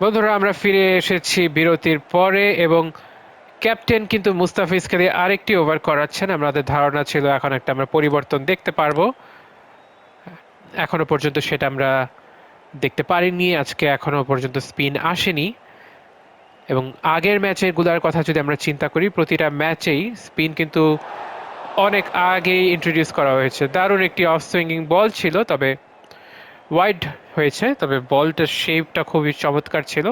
বন্ধুরা, আমরা ফিরে এসেছি বিরতির পরে এবং ক্যাপ্টেন কিন্তু মুস্তাফিজকে দিয়ে আরেকটি ওভার করাচ্ছেন। আমাদের ধারণা ছিল এখন একটা আমরা পরিবর্তন দেখতে পারব। এখনও পর্যন্ত সেটা আমরা দেখতে পারিনি। আজকে এখনও পর্যন্ত স্পিন আসেনি। এবং আগের ম্যাচেরগুলার কথা যদি আমরা চিন্তা করি, প্রতিটা ম্যাচেই স্পিন কিন্তু অনেক আগেই ইন্ট্রোডিউস করা হয়েছে। দারুণ একটি অফ সুইঙ্গিং বল ছিল, তবে ওয়াইড হয়েছে, তবে বলটার শেপটা খুবই চমৎকার ছিল।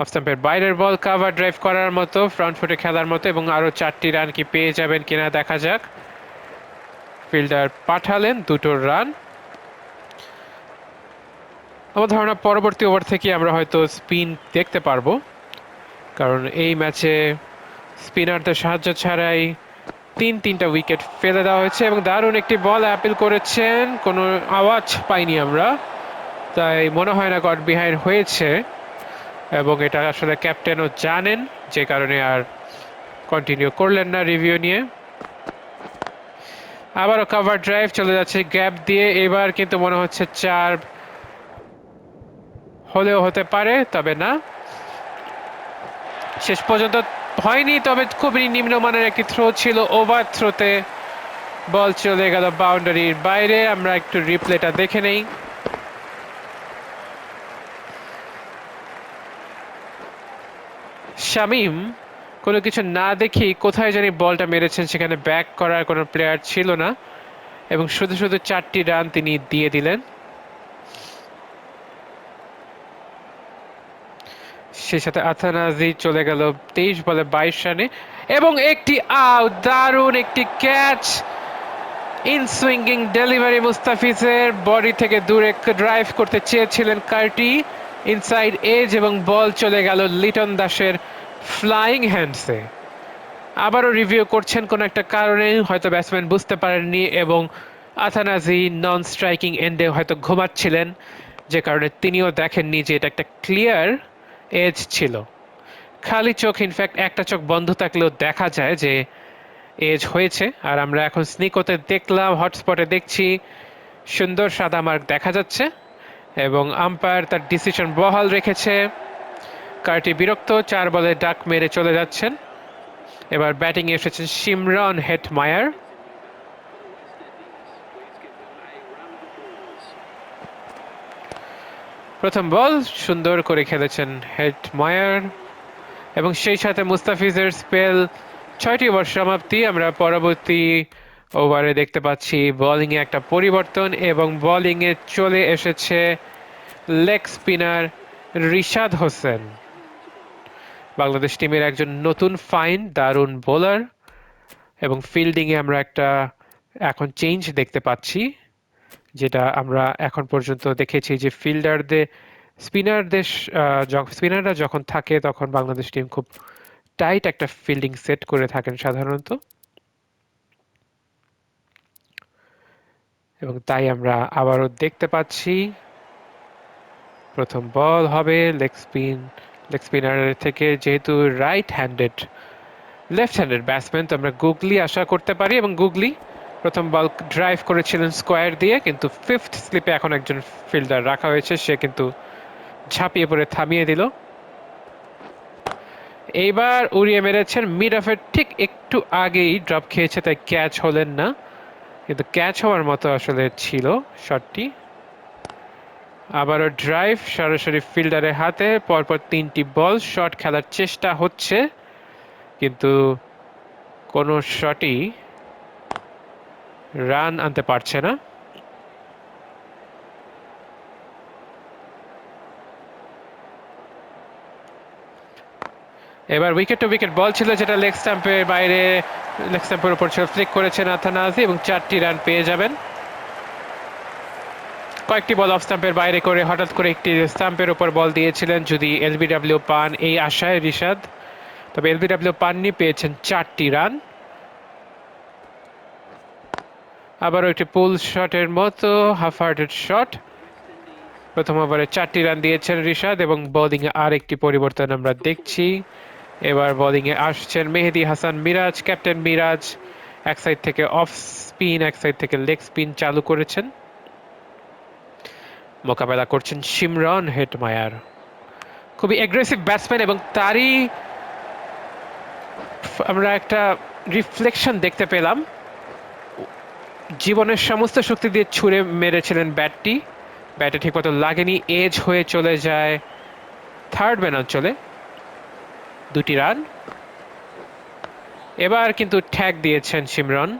অফ স্টাম্পের বাইরের বল কাভার ড্রাইভ করার মতো, ফ্রন্ট ফুটে খেলার মতো, এবং আরও চারটি রান কি পেয়ে যাবেন কিনা দেখা যাক। ফিল্ডার পাঠালেন দুটো রান। আমার ধারণা পরবর্তী ওভার থেকে আমরা হয়তো স্পিন দেখতে পারব, কারণ এই ম্যাচে স্পিনারদের সাহায্য ছাড়াই তিন তিনটা উইকেট ফেলে দেওয়া হয়েছে এবং দারুণ একটি বল অ্যাপিল করেছেন। কোনো আওয়াজ পাইনি আমরা, তাই মনে হয় না গড বিহাইন্ড হয়েছে এবং এটা আসলে ক্যাপ্টেনও জানেন, যে কারণে আর কন্টিনিউ করলেন না রিভিউ নিয়ে। আবারও কভার ড্রাইভ চলে যাচ্ছে গ্যাপ দিয়ে, এবার কিন্তু মনে হচ্ছে চার হলেও হতে পারে, তবে না। শেষ পর্যন্ত হয়নি, তবে খুবই নিম্নমানের একটি থ্রো ছিল। ওভার থ্রোতে বল চলে গেল বাউন্ডারির বাইরে। আমরা একটু রিপ্লেটা দেখে নেই। শামিম, কোনো কিছু না দেখি কোথায় জানি বলটা মেরেছেন, সেখানে ব্যাক করার কোনো প্লেয়ার ছিল না। এবং শুধু শুধু চারটি রান তিনি দিয়ে দিলেন। সেই সাথে আথানাজি চলে গেল তেইশ বলে বাইশ রানে। এবং একটি আউট, দারুণ একটি ক্যাচ। ইন সুইঙ্গিং ডেলিভারি মুস্তাফিজের বডি থেকে দূরে ড্রাইভ করতে চেয়েছিলেন কার্টি। ইনসাইড এজ এবং বল চলে গেল লিটন দাসের ফ্লাইং হ্যান্ডসে। আবারও রিভিউ করছেন কোনো একটা কারণে, হয়তো ব্যাটসম্যান বুঝতে পারেননি এবং আথানাজি নন স্ট্রাইকিং এন্ডে হয়তো ঘুমাচ্ছিলেন, যে কারণে তিনিও দেখেননি যে এটা একটা ক্লিয়ার এজ ছিল। খালি চোখ ইনফ্যাক্ট একটা চোখ বন্ধ থাকলেও দেখা যায় যে এজ হয়েছে। আর আমরা এখন স্নিকোতে দেখলাম হটস্পটে দেখছি, সুন্দর সাদা মার্ক দেখা যাচ্ছে এবং আম্পায়ার তার ডিসিশন বহাল রেখেছে। কার্টি বিরক্ত, চার বলে ডাক মেরে চলে যাচ্ছেন। এবার ব্যাটিংয়ে এসেছেন সিমরন হেট প্রথম বল, সুন্দর করে খেলেছেন হেড মায়ার এবং সেই সাথে মুস্তাফিজের স্পেল, ছয়টি ওভার সমাপ্তি। আমরা পরবর্তী ওভারে দেখতে পাচ্ছি বোলিংয়ে একটা পরিবর্তন এবং বোলিংয়ে চলে এসেছে লেগ স্পিনার রিশাদ হোসেন। বাংলাদেশ টিমের একজন নতুন ফাইন, দারুণ বোলার। এবং ফিল্ডিংয়ে আমরা একটা এখন চেঞ্জ দেখতে পাচ্ছি। যেটা আমরা এখন পর্যন্ত দেখেছি যে ফিল্ডারদের, স্পিনারদের স্পিনাররা যখন থাকে তখন বাংলাদেশ টিম খুব টাইট একটা ফিল্ডিং সেট করে থাকেন সাধারণত। এবং তাই আমরা আবারও দেখতে পাচ্ছি, প্রথম বল হবে লেগ স্পিন লেগ স্পিনারের থেকে যেহেতু right handed left handed batsman তো আমরা গুগলি আশা করতে পারি এবং গুগলি প্রথম বল ড্রাইভ করেছিলেন স্কোয়ার দিয়ে, কিন্তু ফিফথ স্লিপে এখন একজন ফিল্ডার রাখা হয়েছে, সে কিন্তু ঝাঁপিয়ে পড়ে, থামিয়ে দিল। এইবার উড়িয়ে মেরেছেন মিড অফের ঠিক একটু আগেই ড্রপ খেয়েছে, তাই ক্যাচ হলেন না। কিন্তু ক্যাচ হওয়ার মতো আসলে ছিল শটটি আবারও ড্রাইভ সরাসরি ফিল্ডারের হাতে, পরপর তিনটি বল শট খেলার চেষ্টা হচ্ছে, কিন্তু কোনো শটই রান আনতে পারছে না। এবার উইকেট টু উইকেট বল ছিল যেটা লেগ স্টাম্পের বাইরে লেগ স্টাম্পের উপর ছিল ফ্লিক করেছেন আথানাজি এবং চারটি রান পেয়ে যাবেন। কয়েকটি বল অফ স্টাম্পের বাইরে করে, হঠাৎ করে একটি স্টাম্পের উপর বল দিয়েছিলেন যদি এলবিডাব্লিউ পান এই আশায় রিশাদ। তবে এলবিডাব্লিউ পাননি, পেয়েছেন চারটি রান। আবারও একটি পুল শটের মতো হাফ হার্টেড শট প্রথম ওভারে চারটি রান দিয়েছেন রিশাদ এবং বোলিংয়ে আর একটি পরিবর্তন আমরা দেখছি। এবার বোলিংয়ে আসছেন মেহেদি হাসান মিরাজ ক্যাপ্টেন মিরাজ। এক সাইড থেকে অফ স্পিন এক সাইড থেকে লেগ স্পিন চালু করেছেন। মোকাবেলা করছেন শিমরন হেটমায়ার। খুবই অ্যাগ্রেসিভ ব্যাটসম্যান এবং তারই আমরা একটা রিফ্লেকশন দেখতে পেলাম। জীবনের সমস্ত শক্তি দিয়ে ছুঁড়ে মেরেছিলেন ব্যাটটি। ব্যাটে ঠিকমতো লাগেনি, এজ হয়ে চলে যায় থার্ড ম্যান অঞ্চলে। দুটি রান এবার কিন্তু ঠ্যাক দিয়েছেন সিমরন।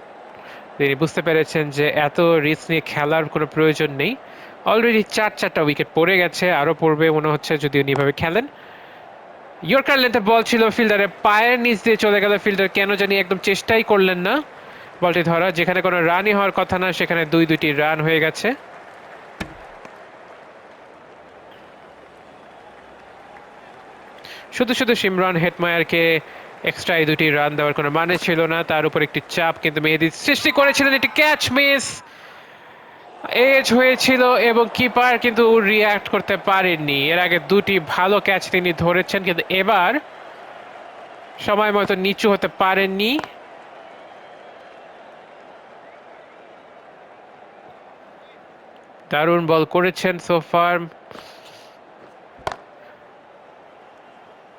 তিনি বুঝতে পেরেছেন যে এত রিস্ক নিয়ে খেলার কোনো প্রয়োজন নেই। অলরেডি চার চারটা উইকেট পড়ে গেছে, আরও পড়বে মনে হচ্ছে যদি উনি এভাবে খেলেন। ইয়র্কার লেন্থের বল ছিল ফিল্ডারের পায়ের নিচ দিয়ে চলে গেল ফিল্ডার কেন জানি একদম চেষ্টাই করলেন না। বলটি ধরা, যেখানে কোনো রানই হওয়ার কথা না, সেখানে দুই দুটি রান হয়ে গেছে। শুধু শুধু সিমরান হেটমায়ারকে এক্সট্রা এই দুটি রান দেওয়ার কোনো মানে ছিল না, তার উপর একটি চাপ কিন্তু মেহেদি সৃষ্টি করেছিলেন, একটি ক্যাচ মিস এজ হয়েছিল এবং কিপার কিন্তু রিয়াক্ট করতে পারেননি। এর আগে দুটি ভালো ক্যাচ তিনি ধরেছেন, কিন্তু এবার সময় মতো নিচু হতে পারেননি। দারুণ বল করেছেন সোফার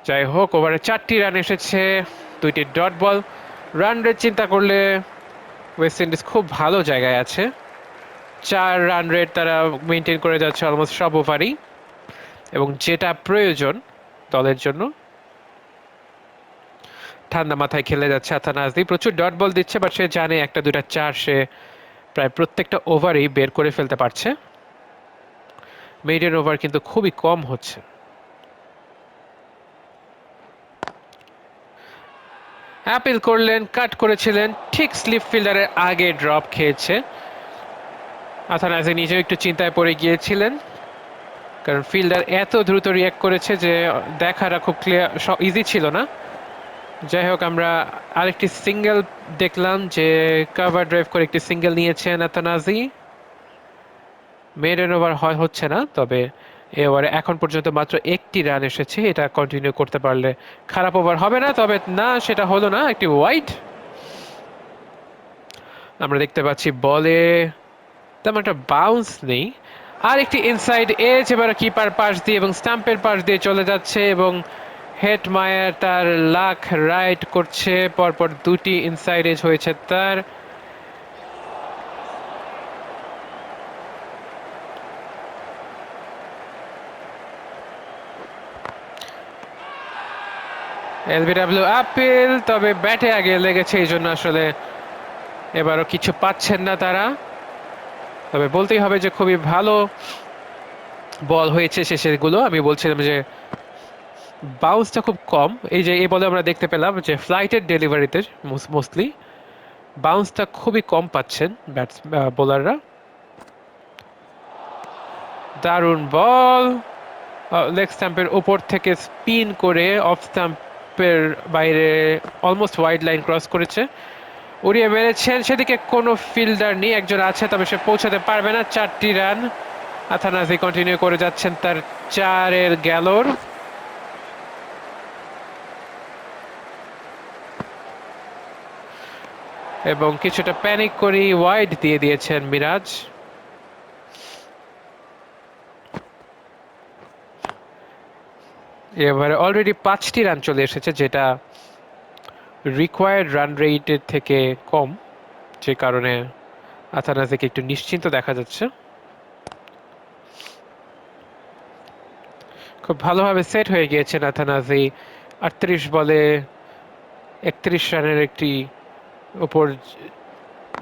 যাই হোক ওভারে চারটি রান এসেছে, দুইটি ডট বল রান রেট চিন্তা করলে ওয়েস্ট ইন্ডিজ খুব ভালো জায়গায় আছে। চার রান রেট তারা মেনটেন করে যাচ্ছে অলমোস্ট সব ওভারই এবং যেটা প্রয়োজন দলের জন্য, ঠান্ডা মাথায় খেলে যাচ্ছে আথানাজদি প্রচুর ডট বল দিচ্ছে বাট সে জানে একটা দুটা চার সে প্রায় প্রত্যেকটা ওভারেই বের করে ফেলতে পারছে। মেইডেন ওভার কিন্তু খুবই কম হচ্ছে। অ্যাপিল করলেন কাট করেছিলেন, ঠিক স্লিপ ফিল্ডারের আগে ড্রপ খেয়েছে। আথানাজে নিজেও একটু চিন্তায় পড়ে গিয়েছিলেন, কারণ ফিল্ডার এত দ্রুত রিয়াক্ট করেছে যে দেখাটা খুব ক্লিয়ার ইজি ছিল না। যাই হোক, আমরা আরেকটি সিঙ্গেল দেখলাম যে কাভার ড্রাইভ করে একটি সিঙ্গেল নিয়েছেন আতানাজি মেডেন ওভার হয়, হচ্ছে না, তবে এ ওভারে এখন পর্যন্ত মাত্র একটি রান এসেছে, এটা কন্টিনিউ করতে পারলে খারাপ ওভার হবে না, তবে না, সেটা হলো না, একটি ওয়াইড আমরা দেখতে পাচ্ছি বলে তেমন একটা বাউন্স নেই। আর একটি ইনসাইড এজ এবার কিপার পাশ দিয়ে এবং স্টাম্পের পাশ দিয়ে চলে যাচ্ছে এবং হেড মায়ার তার লাখ রাইড করছে, পরপর দুটি ইনসাইড এজ হয়েছে তার। এলবিডাব্লিউ আপিল, তবে ব্যাটে আগে লেগেছে এই জন্য আসলে এবারও কিছু পাচ্ছেন না তারা। তবে বলতেই হবে যে খুবই ভালো বল হয়েছে শেষেরগুলো। আমি বলছিলাম যে বাউন্সটা খুব কম। এই যে এই বলে আমরা দেখতে পেলাম যে ফ্লাইটের ডেলিভারিতে মোস্টলি বাউন্সটা খুবই কম পাচ্ছেন ব্যাটস বোলাররা দারুণ বল। লেগ স্ট্যাম্পের উপর থেকে স্পিন করে অফ স্ট্যাম্পের বাইরে অলমোস্ট ওয়াইড লাইন ক্রস করেছে। উড়িয়ে মেরেছেন সেদিকে কোনো ফিল্ডার নেই, একজন আছে, তবে সে পৌঁছাতে পারবে না। চারটি রান আথানাজি কন্টিনিউ করে যাচ্ছেন তার চারের গ্যালোর। এবং কিছুটা প্যানিক করে ওয়াইড দিয়ে দিয়েছেন মিরাজ। এবারে অলরেডি পাঁচটি রান চলে এসেছে, যেটা রিকোয়ার্ড রান রেটের থেকে কম, যে কারণে আথানাজিকে একটু নিশ্চিন্ত দেখা যাচ্ছে। খুব ভালোভাবে সেট হয়ে গিয়েছেন আথানাজি আটত্রিশ বলে একত্রিশ রানের একটি উপর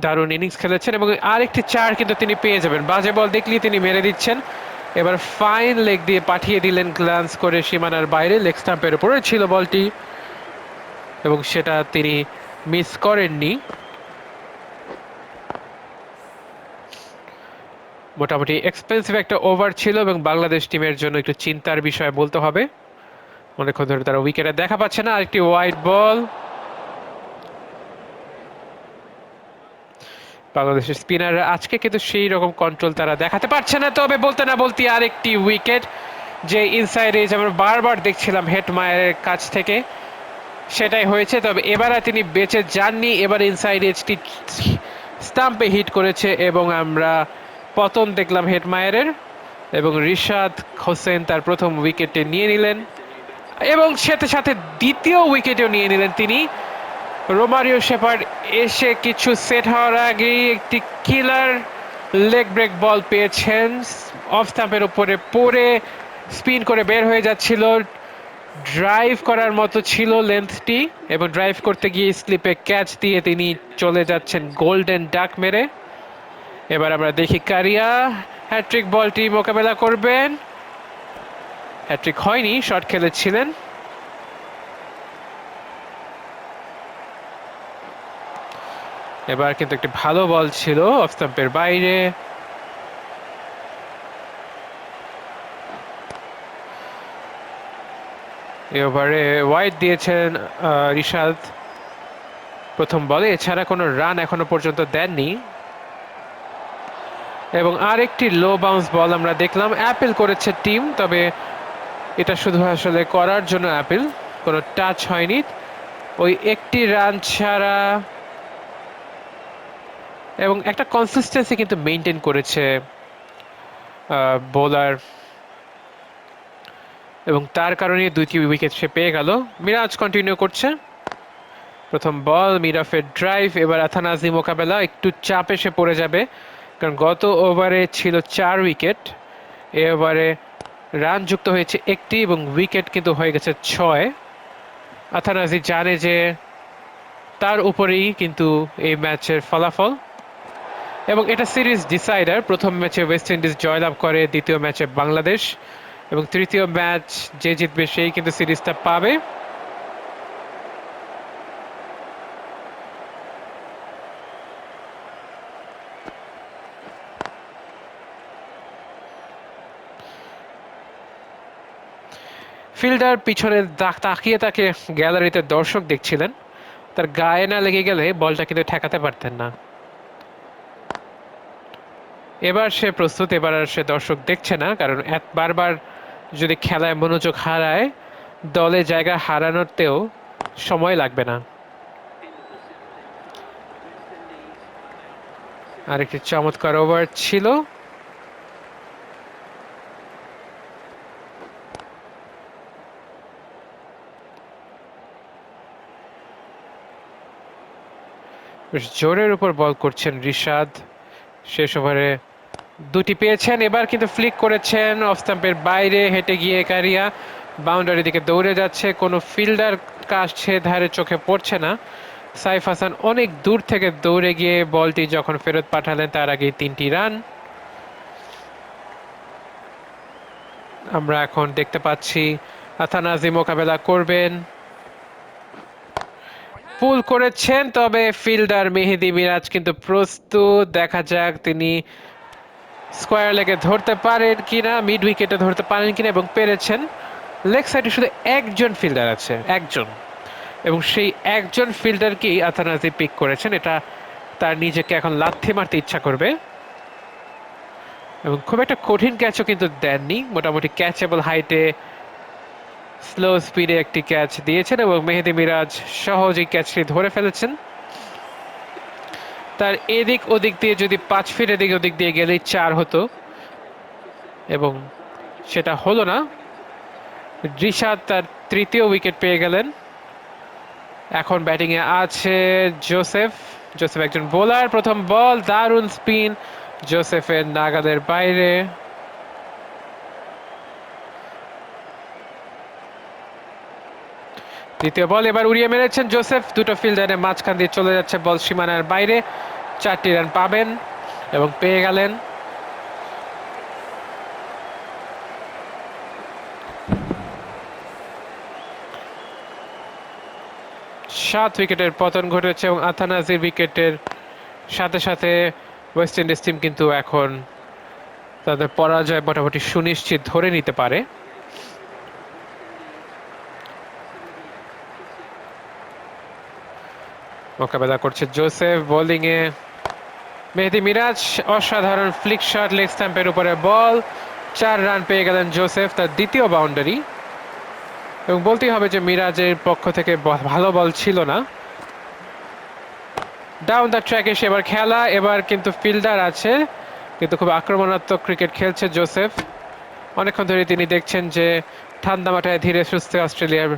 দারুণ ইনিংস খেলেছেন এবং আরেকটি চার কিন্তু তিনি পেয়ে যাবেন। বাজে বল দেখলেই তিনি মেরে দিচ্ছেন। এবার ফাইন লেগ দিয়ে পাঠিয়ে দিলেন গ্লান্স করে সীমানার বাইরে লেগ স্টাম্পের উপরে ছিল বলটি। এবং সেটা তিনি মিস করেননি। মোটামুটি এক্সপেন্সিভ একটা ওভার ছিল এবং বাংলাদেশ টিমের জন্য একটু চিন্তার বিষয় বলতে হবে। অনেকক্ষণ ধরে তারা উইকেটে দেখা পাচ্ছে না, আরেকটি ওয়াইড বল বাংলাদেশের স্পিনার। আজকে কিন্তু সেই রকম কন্ট্রোল তারা দেখাতে পারছে না। তবে বলতে না বলতে আরেকটি উইকেট যে ইনসাইড এজ আমরা বারবার দেখছিলাম হেড মায়ের কাছ থেকে। সেটাই হয়েছে। তবে এবার তিনি বেঁচে যাননি। এবার ইনসাইড এজটি স্টাম্পে হিট করেছে এবং আমরা পতন দেখলাম হেড মায়ের এবং রিশাদ হোসেন তার প্রথম উইকেটে নিয়ে নিলেন এবং সাথে সাথে দ্বিতীয় উইকেটেও নিয়ে নিলেন তিনি। রোমারিও শেপার্ড এসে কিছু সেট হওয়ার আগেই একটি কিলার লেগ ব্রেক বল পেয়েছেন। অফ স্টাম্পের উপরে পড়ে স্পিন করে বের হয়ে যাচ্ছিল। ড্রাইভ করার মতো ছিল লেন্থটি এবং ড্রাইভ করতে গিয়ে স্লিপে ক্যাচ দিয়ে তিনি চলে যাচ্ছেন গোল্ডেন ডাক মেরে। এবার আমরা দেখি কারিয়া। হ্যাট্রিক বলটি মোকাবেলা করবেন। হ্যাট্রিক হয়নি, শট খেলেছিলেন। এবার কিন্তু একটি ভালো বল ছিল অফ স্টাম্পের বাইরে। এ ওভারে ওয়াইড দিয়েছেন রিশাদ। প্রথম বলে, এছাড়া কোনো রান এখনও পর্যন্ত দেননি। এবং আরেকটি লো বাউন্স বল আমরা দেখলাম অ্যাপেল করেছে টিম তবে এটা শুধু আসলে করার জন্য অ্যাপেল কোনো টাচ হয়নি। ওই একটি রান ছাড়া এবং একটা কনসিস্টেন্সি কিন্তু মেনটেন করেছে বোলার এবং তার কারণে দুইটি উইকেট সে পেয়ে গেল। মিরাজ কন্টিনিউ করছে। প্রথম বল মিরাফের ড্রাইভ এবার আথানাজি মোকাবেলা। একটু চাপ এসে পড়ে যাবে, কারণ গত ওভারে ছিল চার উইকেট এ ওভারে রান যুক্ত হয়েছে একটি এবং উইকেট কিন্তু হয়ে গেছে ছয়। আথানাজি জানে যে তার উপরেই কিন্তু এই ম্যাচের ফলাফল। এবং এটা সিরিজ ডিসাইডার। প্রথম ম্যাচে ওয়েস্ট ইন্ডিজ জয়লাভ করে, দ্বিতীয় ম্যাচে বাংলাদেশ। এবং তৃতীয় ম্যাচ যে জিতবে সেই কিন্তু সিরিজটা পাবে। ফিল্ডার পিছনে তাকিয়ে তাকে গ্যালারিতে দর্শক দেখছিলেন। তার গায়ে না লেগে গেলে বলটা কিন্তু ঠেকাতে পারতেন না। এবার সে প্রস্তুত, এবার আর সে দর্শক দেখছে না, কারণ এত বারবার যদি খেলায় মনোযোগ হারায়, দলে জায়গা হারানোতেও সময় লাগবে না। আরেকটি চমৎকার ওভার ছিল। বেশ জোরের উপর বল করছেন রিশাদ। শেষ ওভারে দুটি পেয়েছেন। এবার কিন্তু ফ্লিক করেছেন অফ স্টাম্পের বাইরে, হেঁটে গিয়ে কারিয়া বাউন্ডারি দিকে দৌড়ে যাচ্ছে। কোনো ফিল্ডার কাছে ধারে চোখে পড়ছে না। সাইফ হাসান অনেক দূর থেকে দৌড়ে গিয়ে বলটি যখন ফেরত পাঠালেন, তার আগে তিনটি রান। আমরা এখন দেখতে পাচ্ছি আথানাজি মোকাবেলা করবেন। পুল করেছেন, তবে ফিল্ডার মেহেদি মিরাজ কিন্তু প্রস্তুত। দেখা যাক তিনি স্কোয়ার লেগে ধরতে পারেন কিনা মিড উইকেটে ধরতে পারেন কিনা এবং পেরেছেন। লেগ সাইডে শুধু একজন ফিল্ডার আছে, একজন। এবং সেই একজন ফিল্ডারকেই আথানাজি পিক করেছেন, এটা তার নিজেকে এখন লাথি মারতে ইচ্ছা করবে। এবং খুব একটা কঠিন ক্যাচও কিন্তু দেননি, মোটামুটি ক্যাচেবল হাইটে স্লো স্পিডে একটি ক্যাচ দিয়েছেন এবং মেহেদি মিরাজ সহজেই ক্যাচটি ধরে ফেলেছেন। তার এদিক ওদিক দিয়ে যদি পাঁচ ফিট এদিক ওদিক দিয়ে গেলেই চার হতো। এবং সেটা হলো না। রিশাদ তার তৃতীয় উইকেট পেয়ে গেলেন। এখন ব্যাটিংয়ে আছে জোসেফ জোসেফ একজন বোলার প্রথম বল দারুণ স্পিন জোসেফের নাগাদের বাইরে। দ্বিতীয় বল, এবার উড়িয়ে মেরেছেন জোসেফ। দুটো ফিল্ডারের মাঝখান দিয়ে চলে যাচ্ছে বল সীমানার বাইরে। চারটি রান পাবেন এবং পেয়ে গেলেন সাত উইকেটের পতন ঘটেছে এবং আথানাজির উইকেটের সাথে সাথে ওয়েস্ট ইন্ডিজ টিম কিন্তু এখন তাদের পরাজয় মোটামুটি সুনিশ্চিত ধরে নিতে পারে। মোকাবেলা করছে জোসেফ বোলিংয়ে। মেহেদি মিরাজ, অসাধারণ ফ্লিক শট লেগ স্ট্যাম্পের উপরে বল। চার রান পেয়ে গেলেন জোসেফ, তার দ্বিতীয় বাউন্ডারি এবং বলতেই হবে যে মিরাজের পক্ষ থেকে ভালো বল ছিল না। ডাউন দ্য ট্র্যাক এসে এবার খেলা, এবার কিন্তু ফিল্ডার আছে। কিন্তু খুব আক্রমণাত্মক ক্রিকেট খেলছে জোসেফ। অনেকক্ষণ ধরে তিনি দেখছেন যে ঠান্ডা মাথায় ধীরে সুস্থে অস্ট্রেলিয়ার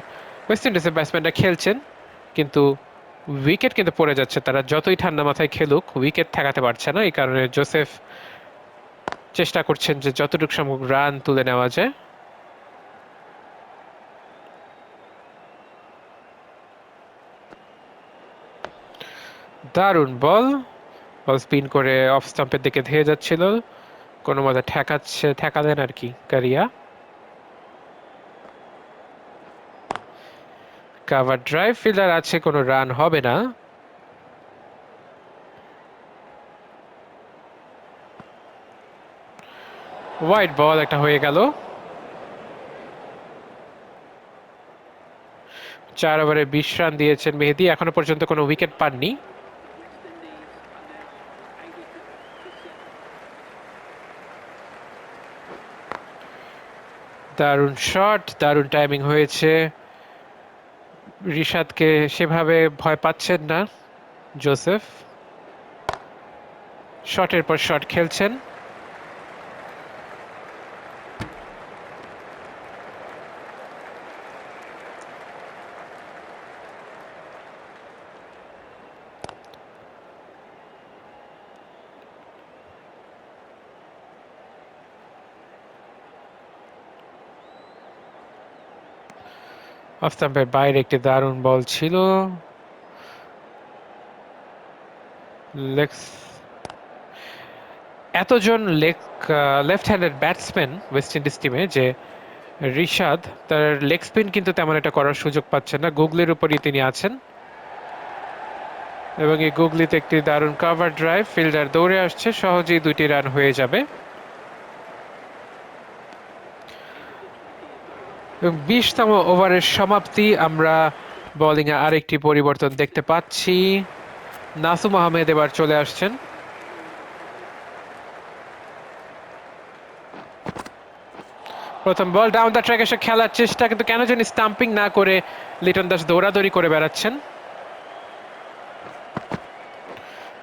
ওয়েস্ট ইন্ডিজের ব্যাটসম্যানরা খেলছেন। কিন্তু উইকেট কিন্তু পড়ে যাচ্ছে তারা। যতই ঠান্ডা মাথায় খেলুক উইকেট ঠেকাতে পারছে না। এই কারণে জোসেফ চেষ্টা করছেন যে যতটুকু সম্ভব রান তুলে নেওয়া যায়। দারুণ বল। বল স্পিন করে অফ স্টাম্পের দিকে ধেয়ে যাচ্ছিল। কোনো মতে ঠেকাচ্ছে, ঠেকালেন আর কি, কারিয়া। কাভার ড্রাইভ ফিল্ডার আছে, কোনো রান হবে না। হোয়াইট বল একটা হয়ে গেল। চার ওভারে বিশ রান দিয়েছেন মেহেদি, এখনও পর্যন্ত কোনো উইকেট পাননি। দারুণ শট, দারুণ টাইমিং হয়েছে। রিশাদকে সেভাবে ভয় পাচ্ছেন না জোসেফ। শটের পর শট খেলছেন। অফ স্টাম্পের বাইরে একটি দারুণ বল ছিল। এতজন leg left handed batsman West Indies টিমে যে রিশাদ, তার লেগ স্পিন কিন্তু তেমন একটা করার সুযোগ পাচ্ছেন না। গুগলির উপরই তিনি আছেন। এবং এই গুগলিতে একটি দারুণ কাভার ড্রাইভ ফিল্ডার দৌড়ে আসছে, সহজেই দুটি রান হয়ে যাবে। এবং বিশতম ওভারের সমাপ্তি আমরা বোলিংয়ে আরেকটি পরিবর্তন দেখতে পাচ্ছি। নাসুম আহমেদ এবার চলে আসছেন। প্রথম বল ডাউন দ্য ট্র্যাক এসে খেলার চেষ্টা, কিন্তু কেন জানি স্টাম্পিং না করে লিটন দাস দৌড়াদৌড়ি করে বেড়াচ্ছেন।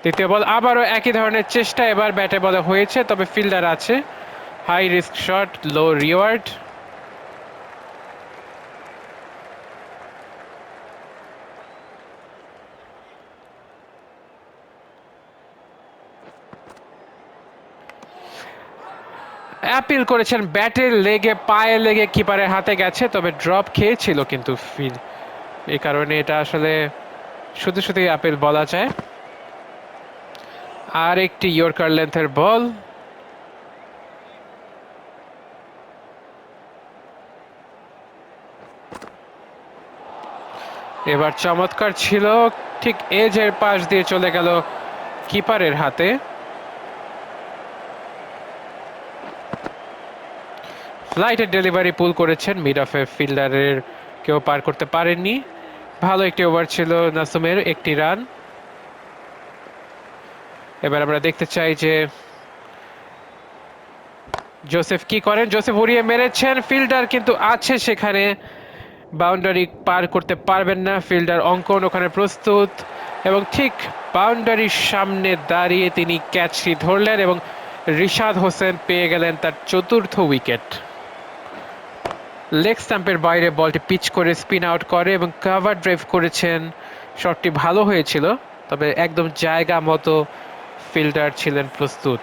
দ্বিতীয় বল আবারও একই ধরনের চেষ্টা, এবার ব্যাটে বলে হয়েছে, তবে ফিল্ডার আছে। High risk shot low reward appeal করেছেন ব্যাটে লেগে পায়ে লেগে, কিপারের হাতে গেছে, তবে ড্রপ খেয়েছিল কিন্তু ফিল। এই কারণে এটা আসলে শুধু শুধুই অ্যাপিল বলা যায়। আর একটি ইয়র্কার লেন্থের বল। এবার চমৎকার ছিল, ঠিক এজের পাশ দিয়ে চলে গেল কিপারের হাতে। ফ্লাইটের ডেলিভারি পুল করেছেন মিড অফে ফিল্ডারের কেউ পার করতে পারেননি। ভালো একটি ওভার ছিল নাসুমের, একটি রান এবার আমরা দেখতে চাই যে জোসেফ কি করেন? জোসেফ উড়িয়ে মেরেছেন ফিল্ডার কিন্তু আছে সেখানে। বাউন্ডারি পার করতে পারবেন না ফিল্ডার অঙ্কন ওখানে প্রস্তুত। এবং ঠিক বাউন্ডারির সামনে দাঁড়িয়ে তিনি ক্যাচটি ধরলেন এবং রিশাদ হোসেন পেয়ে গেলেন তার চতুর্থ উইকেট লেগ স্টাম্পের বাইরে বলটি পিচ করে স্পিন আউট করে এবং কাভার ড্রাইভ করেছেন। শটটি ভালো হয়েছিল, তবে একদম জায়গা মতো ফিল্ডার ছিলেন প্রস্তুত।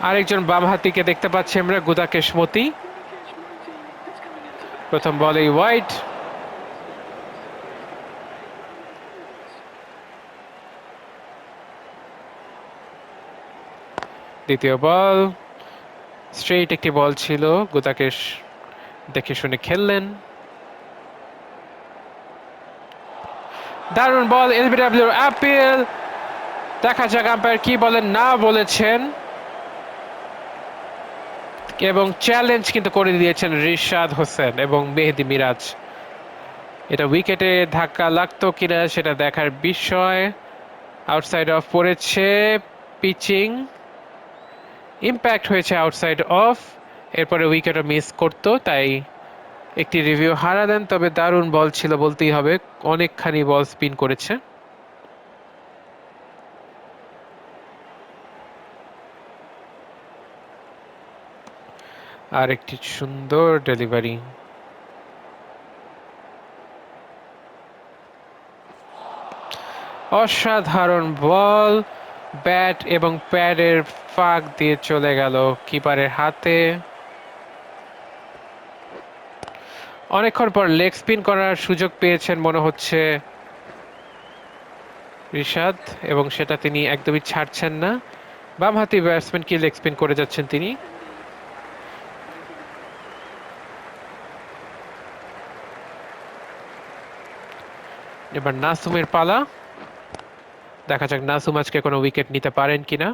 আরেকজন বামহাতিকে দেখতে পাচ্ছি আমরা, গুদাকেশ মতি। প্রথম বলেই হোয়াইট দ্বিতীয় বল। স্ট্রেইট একটি বল ছিল। গোতাকেশ দেখে শুনে খেললেন। দারুণ বল এলবিডব্লিউর অ্যাপিল দেখা যাক আম্পায়ার কি বলেন না বলেছেন। এবং চ্যালেঞ্জ কিন্তু করে দিয়েছেন রিশাদ হোসেন এবং মেহেদি মিরাজ। এটা উইকেটে ধাক্কা লাগতো কিনা সেটা দেখার বিষয়। আউটসাইড অফ পড়েছে পিচিং ইম্প্যাক্ট হয়েছে আউটসাইড অফ এরপরে উইকেটও মিস করতো, তাই একটি রিভিউ হারা দেন, তবে দারুণ বল ছিল বলতেই হবে, অনেকখানি বল স্পিন করেছে। আর একটি সুন্দর ডেলিভারি অসাধারণ বল ব্যাট এবং প্যাডের ফাঁক দিয়ে চলে গেল কিপারের হাতে। অনেকক্ষণ পর লেগ স্পিন করার সুযোগ পেয়েছেন মনে হচ্ছে রিশাদ, এবং সেটা তিনি একদমই ছাড়ছেন না। বামহাতি ব্যাটসম্যান কি লেগ স্পিন করে যাচ্ছেন তিনি? এবার নাসুমের পালা। দেখা যাক নাসুম আজকে কোনো উইকেট নিতে পারেন কিনা।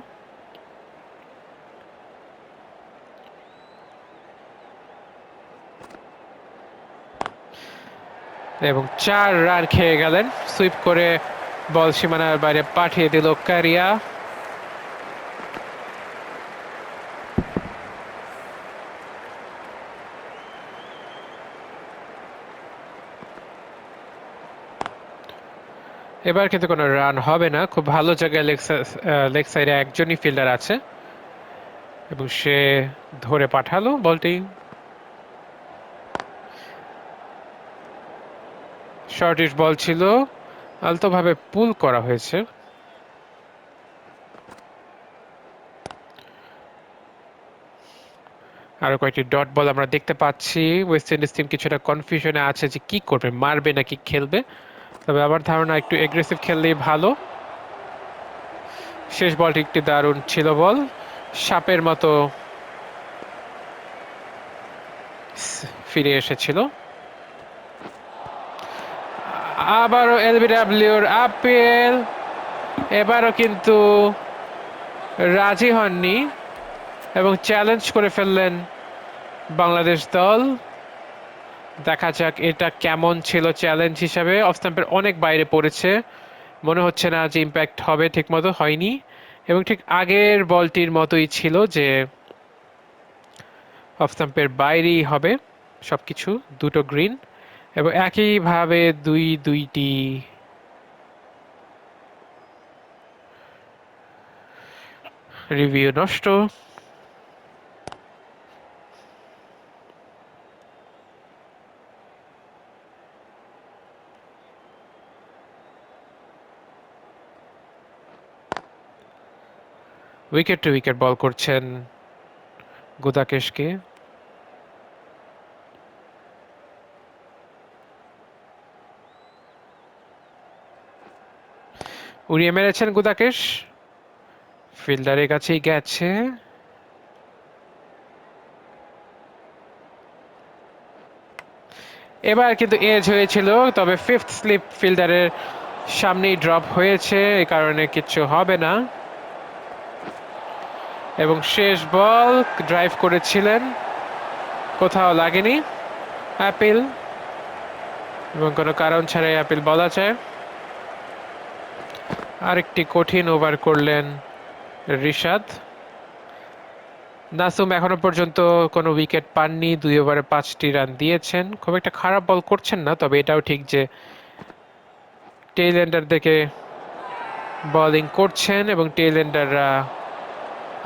এবং চার রান খেয়ে গেলেন সুইপ করে বল সীমানার বাইরে পাঠিয়ে দিল কারিয়া। এবার কিন্তু কোনো রান হবে না। খুব ভালো জায়গায় লেগ সাইডে একজনই ফিল্ডার আছে। এবং সে ধরে পাঠালো বলটি। শর্টিশ বল ছিল। আলতোভাবে পুল করা হয়েছে। আরও কয়েকটি ডট বল আমরা দেখতে পাচ্ছি। ওয়েস্ট ইন্ডিজ টিম কিছুটা কনফিউশনে আছে যে কি করবে, মারবে নাকি খেলবে। তবে আমার ধারণা, একটু এগ্রেসিভ খেললেই ভালো। শেষ বলটি একটি দারুণ ছিল বল। সাপের মতো ফিরে এসেছিল। আবারও এলবিডাব্লিউর আপিল এবারও কিন্তু রাজি হননি এবং চ্যালেঞ্জ করে ফেললেন বাংলাদেশ দল। দেখা যাক এটা কেমন ছিল চ্যালেঞ্জ হিসাবে। অফ স্টাম্পের অনেক বাইরে পড়েছে। মনে হচ্ছে না যে ইম্প্যাক্ট হবে ঠিক মতো হয়নি। এবং ঠিক আগের বলটির মতোই ছিল যে অফ স্টাম্পের বাইরেই হবে সব কিছু দুটো গ্রিন এবং একইভাবে দুই, দুইটি রিভিউ নষ্ট। উইকেট টু উইকেট বল করছেন গুদাকেশকে। উড়িয়ে মেরেছেন গুদাকেশ। ফিল্ডারের কাছেই গেছে। এবার কিন্তু এজ হয়েছিল, তবে ফিফথ স্লিপ ফিল্ডারের সামনেই ড্রপ হয়েছে, এই কারণে কিচ্ছু হবে না। এবং শেষ বল ড্রাইভ করেছিলেন। কোথাও লাগেনি অ্যাপিল। এবং কোনো কারণ ছাড়াই অ্যাপিল বলা যায় আরেকটি কঠিন ওভার করলেন রিশাদ। নাসুম এখনও পর্যন্ত কোনো উইকেট পাননি। দুই ওভারে পাঁচটি রান দিয়েছেন। খুব একটা খারাপ বল করছেন না, তবে এটাও ঠিক যে টেইলেন্ডার দেখে বোলিং করছেন এবং টেইলেন্ডাররা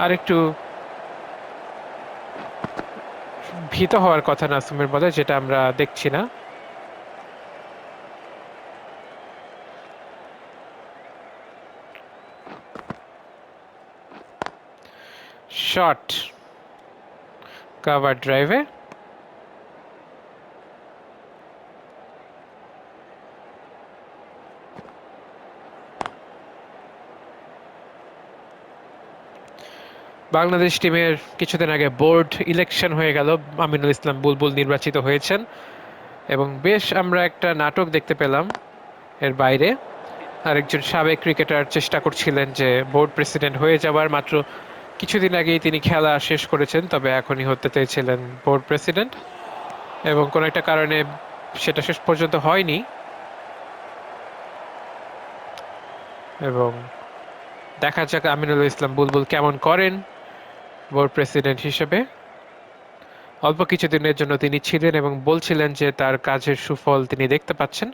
আরেকটু ভীত হওয়ার কথা নাসুমের মধ্যে যেটা আমরা দেখছি না। শট কাভার ড্রাইভে বাংলাদেশ টিমের কিছুদিন আগে বোর্ড ইলেকশন হয়ে গেল। আমিনুল ইসলাম বুলবুল নির্বাচিত হয়েছেন এবং বেশ আমরা একটা নাটক দেখতে পেলাম এর বাইরে। আরেকজন সাবেক ক্রিকেটার চেষ্টা করছিলেন যে বোর্ড প্রেসিডেন্ট হয়ে যাওয়ার, মাত্র কিছুদিন আগেই তিনি খেলা শেষ করেছেন, তবে এখনই হতে চেয়েছিলেন বোর্ড প্রেসিডেন্ট এবং কোনো একটা কারণে সেটা শেষ পর্যন্ত হয়নি। এবং দেখা যাক আমিনুল ইসলাম বুলবুল কেমন করেন। বোর্ড প্রেসিডেন্ট হিসেবে। অল্প কিছুদিনের জন্য তিনি ছিলেন এবং বলছিলেন যে তার কাজের সুফল তিনি দেখতে পাচ্ছেন,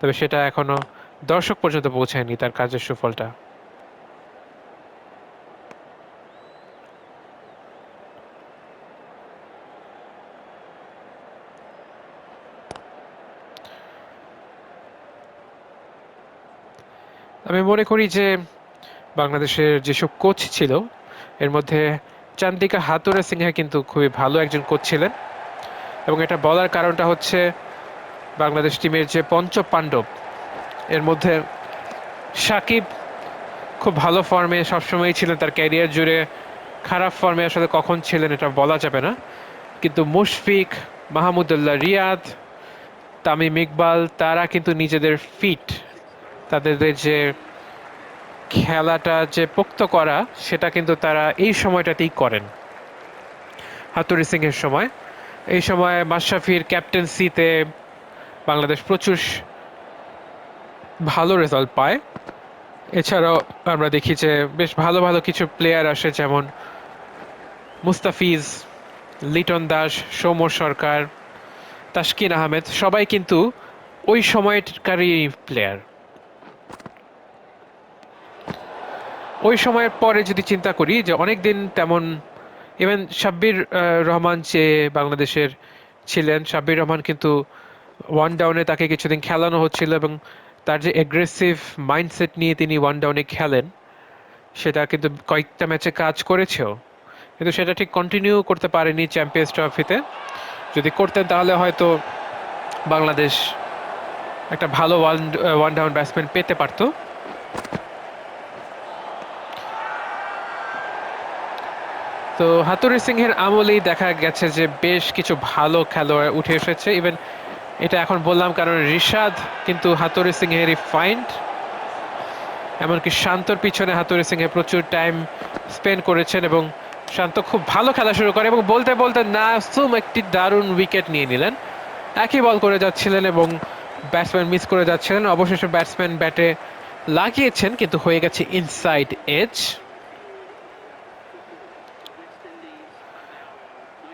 তবে সেটা এখনও দর্শক পর্যন্ত পৌঁছায়নি তার কাজের সুফলটা। আমি মনে করি যে বাংলাদেশের যেসব কোচ ছিল, এর মধ্যে চান্দিকা হাতুরে সিংহা কিন্তু খুবই ভালো একজন কোচ ছিলেন। এবং এটা বলার কারণটা হচ্ছে বাংলাদেশ টিমের যে পঞ্চ পাণ্ডব এর মধ্যে সাকিব খুব ভালো ফর্মে সবসময়ই ছিলেন, তার ক্যারিয়ার জুড়ে খারাপ ফর্মে আসলে কখন ছিলেন এটা বলা যাবে না। কিন্তু মুশফিক, মাহমুদুল্লাহ, রিয়াদ, তামিম ইকবাল, তারা কিন্তু নিজেদের ফিট, তাদের যে খেলাটা যে পোক্ত করা, সেটা কিন্তু তারা এই সময়টাতেই করেন। হাতুরি সিং এর সময়। এই সময় মাশরাফির ক্যাপ্টেন্সিতে বাংলাদেশ প্রচুর ভালো রেজাল্ট পায়। এছাড়াও আমরা দেখি যে বেশ ভালো ভালো কিছু প্লেয়ার আসে, যেমন মুস্তাফিজ, লিটন দাস, সৌম্য সরকার, তাসকিন আহমেদ, সবাই কিন্তু ওই সময়কারই প্লেয়ার ওই সময়ের পরে যদি চিন্তা করি যে অনেক দিন তেমন ইভেন সাব্বির রহমান যে বাংলাদেশের ছিলেন, সাব্বির রহমান কিন্তু ওয়ান ডাউনে তাকে কিছুদিন খেলানো হচ্ছিল এবং তার যে এগ্রেসিভ মাইন্ডসেট নিয়ে তিনি ওয়ান ডাউনে খেলেন, সেটা কিন্তু কয়েকটা ম্যাচে কাজ করেছেও। কিন্তু সেটা ঠিক কন্টিনিউ করতে পারেনি চ্যাম্পিয়ন্স ট্রফিতে যদি করতেন তাহলে হয়তো বাংলাদেশ একটা ভালো ওয়ান ওয়ান ডাউন ব্যাটসম্যান পেতে পারতো। তো হাতুরি সিংহের আমলেই দেখা গেছে যে বেশ কিছু ভালো খেলোয়াড় উঠে এসেছে। ইভেন এটা এখন বললাম কারণ রিশাদ কিন্তু হাতুরি সিংহেরই ফাইন্ড এমনকি শান্তর পিছনে হাতুরি সিংহে প্রচুর টাইম স্পেন্ড করেছেন এবং শান্ত খুব ভালো খেলা শুরু করে এবং বলতে বলতে নাসুম একটি দারুণ উইকেট নিয়ে নিলেন। একই বল করে যাচ্ছিলেন এবং ব্যাটসম্যান মিস করে যাচ্ছিলেন। অবশেষে ব্যাটসম্যান ব্যাটে লাগিয়েছেন কিন্তু হয়ে গেছে ইনসাইড এজ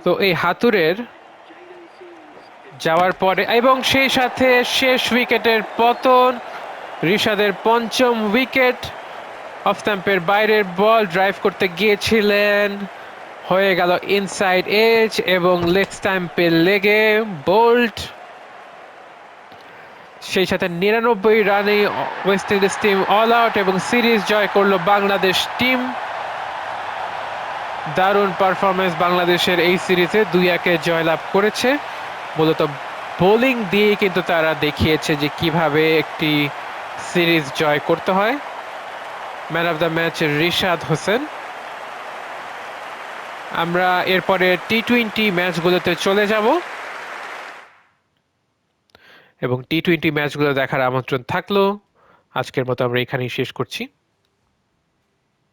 তো এই হাতুরের যাওয়ার পরে এবং সেই সাথে শেষ উইকেটের পতন ঋষাদের পঞ্চম উইকেট অফ স্ট্যাম্পের বাইরের বল ড্রাইভ করতে গিয়েছিলেন, হয়ে গেল ইনসাইড এজ এবং লেগ স্ট্যাম্পে লেগে বোল্ট। সেই সাথে নিরানব্বই রানে West Indies team all out এবং সিরিজ জয় করল বাংলাদেশ টিম। দারুণ পারফরমেন্স বাংলাদেশের এই সিরিজে দুই একে জয়লাভ করেছে। মূলত বোলিং দিয়ে কিন্তু তারা দেখিয়েছে যে কীভাবে একটি সিরিজ জয় করতে হয়। Man of the match Rishad Hossain. আমরা এরপরে টি টোয়েন্টি ম্যাচগুলোতে চলে যাব। এবং টি টোয়েন্টি ম্যাচগুলো দেখার আমন্ত্রণ থাকল। আজকের মতো আমরা এখানেই শেষ করছি।